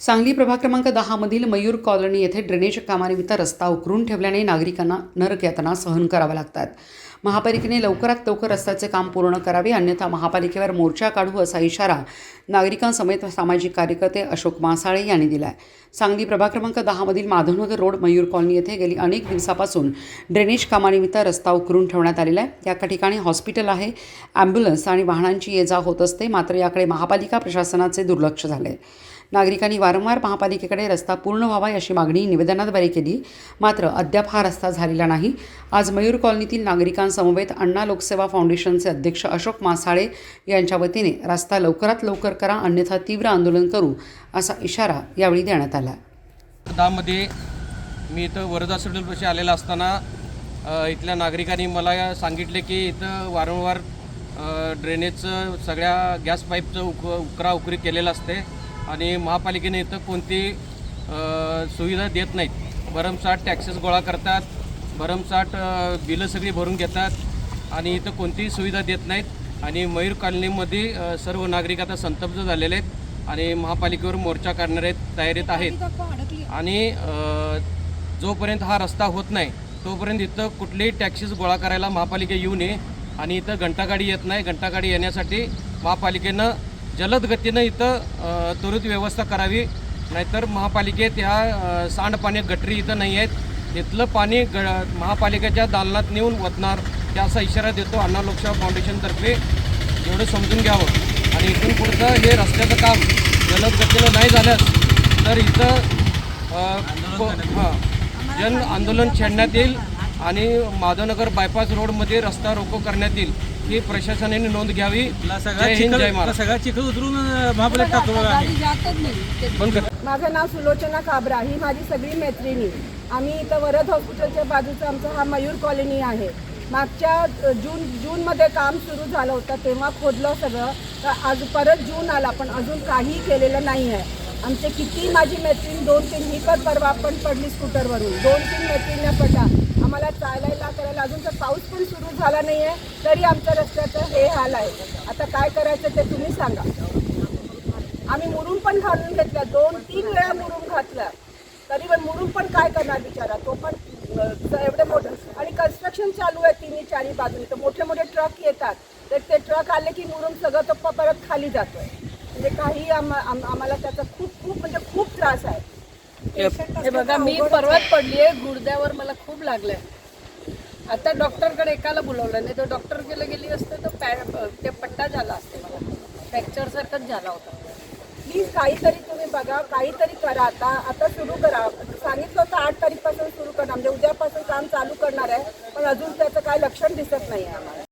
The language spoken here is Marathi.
सांगली प्रभाग क्रमांक दहामधील मयूर कॉलनी येथे ड्रेनेज कामानिमित्त रस्ता उकरून ठेवल्याने नागरिकांना नरक यातना सहन कराव्या लागतात. महापालिकेने लवकरात लवकर रस्त्याचे काम पूर्ण करावे अन्यथा महापालिकेवर मोर्चा काढू असा इशारा नागरिकांसमेत सामाजिक कार्यकर्ते अशोक मासाळे यांनी दिला आहे सांगली प्रभाग क्रमांक दहामधील माधवनगर रोड मयूर कॉलनी येथे गेली अनेक दिवसापासून ड्रेनेज कामानिमित्त रस्ता उकरून ठेवण्यात आलेला आहे. या ठिकाणी हॉस्पिटल आहे ॲम्ब्युलन्स आणि वाहनांची ये जा होत असते मात्र याकडे महापालिका प्रशासनाचे दुर्लक्ष झाले आहे नागरिकांनी वारंवार महापालिकेकडे रस्ता पूर्ण व्हावा अशी मागणी निवेदनाद्वारे केली. मात्र अद्याप हा रस्ता झालेला नाही. आज मयूर कॉलनीतील नागरिकांसमवेत अण्णा लोकसेवा फाउंडेशनचे अध्यक्ष अशोक मासाळे यांच्या वतीने रस्ता लवकरात लवकर करा अन्यथा तीव्र आंदोलन करू असा इशारा यावेळी देण्यात आला. त्यामध्ये मी इथं वरदा सिडलपाशी आलेला असताना इथल्या नागरिकांनी मला सांगितले की इथं वारंवार ड्रेनेजचं सगळ्या गॅस पाईपचं उक उकरा उकरी केलेलं असते. आणि महापालिकेने इथं कोणती सुविधा देत नाहीत. भरमसाठ टॅक्सेस गोळा करतात भरमसाठ बिलं सगळी भरून घेतात आणि इथं कोणतीही सुविधा देत नाहीत. आणि मयूर कॉलनीमध्ये सर्व नागरिक आता संतप्त झालेले आहेत आणि महापालिकेवर मोर्चा काढणार तयारीत आहेत. आणि जोपर्यंत हा रस्ता होत नाही तोपर्यंत इथं कुठलेही टॅक्सीस गोळा करायला महापालिका येऊ नये आणि इथं घंटागाडी येत नाही. घंटागाडी येण्यासाठी महापालिकेनं जलद गतीनं इथं त्वरित व्यवस्था करावी. नाहीतर महापालिकेत ह्या सांडपाणी गटरी इथं नाही आहेत. तिथलं पाणी ग महापालिकेच्या दालनात नेऊन वतणार त्या असा इशारा देतो अण्णा लोकसेवा फाउंडेशनतर्फे एवढं समजून घ्यावं. आणि इथून पुढचं हे रस्त्याचं काम जलद गतीनं नाही झाल्यास तर इथं हां जन आंदोलन छेडण्यात येईल. आणि माधवनगर बायपास रोडमध्ये रस्ता रोको करण्यात येईल ही प्रशासनाने नोंद घ्यावी. जय हिंद जय महाराष्ट्र. सगळा चिखल उतरून महापालिकेत टाकतो बघा. आम्ही. बंद कर. माझं नाव सुलोचना काबरा ही माझी सगळी मैत्रिणी. आम्ही इथं वरद हॉस्पिटलच्या बाजूचा आमचा हा मयूर कॉलनी आहे. मागच्या अ, जून जूनमध्ये काम सुरू झालं होतं तेव्हा खोदलं सगळं. तर आज परत जून आला पण अजून काही केलेलं नाही आहे. आमचे किती माझी मैत्रीण दोन तीन ही पण परवा पण पडली स्कूटरवरून. दोन तीन मैत्रिण्या पडल्या. आम्हाला चालायला करायला अजून तर पाऊस पण सुरू झाला नाही आहे तरी आमच्या रस्त्याचं हे हाल आहे. आता काय करायचं ते तुम्ही सांगा. आम्ही मुरुम पण घालून घेतल्या दोन तीन वेळा मुरुम घातला. तरी पण मुरुम पण काय करणार बिचारा? तो पण एवढं एवढे मोठं. आणि कन्स्ट्रक्शन चालू आहे तिन्ही चारी बाजूने. तर मोठे मोठे ट्रक येतात. तर ते ट्रक आले की मुरुम सगळं तो परत खाली जातोय. म्हणजे काही आम- आम्हाला त्याचा खूप खूप म्हणजे खूप त्रास आहे. हे बघा मी परवात पडलीये गुडद्यावर मला खूप लागलंय. आता डॉक्टरकडे एकाला बोलवलं नाही तर डॉक्टर गेलं गेली असते तर पॅ ते पट्टा झाला असते. मला फ्रॅक्चर सारखंच झाला होता. प्लीज काहीतरी तुम्ही बघा काहीतरी करा आता. आता सुरू करा. सांगितलं होतं आठ तारीखपासून सुरू करणार म्हणजे उद्यापासून काम चालू करणार आहे पण अजून त्याचं काय लक्षण दिसत नाही आहे आम्हाला.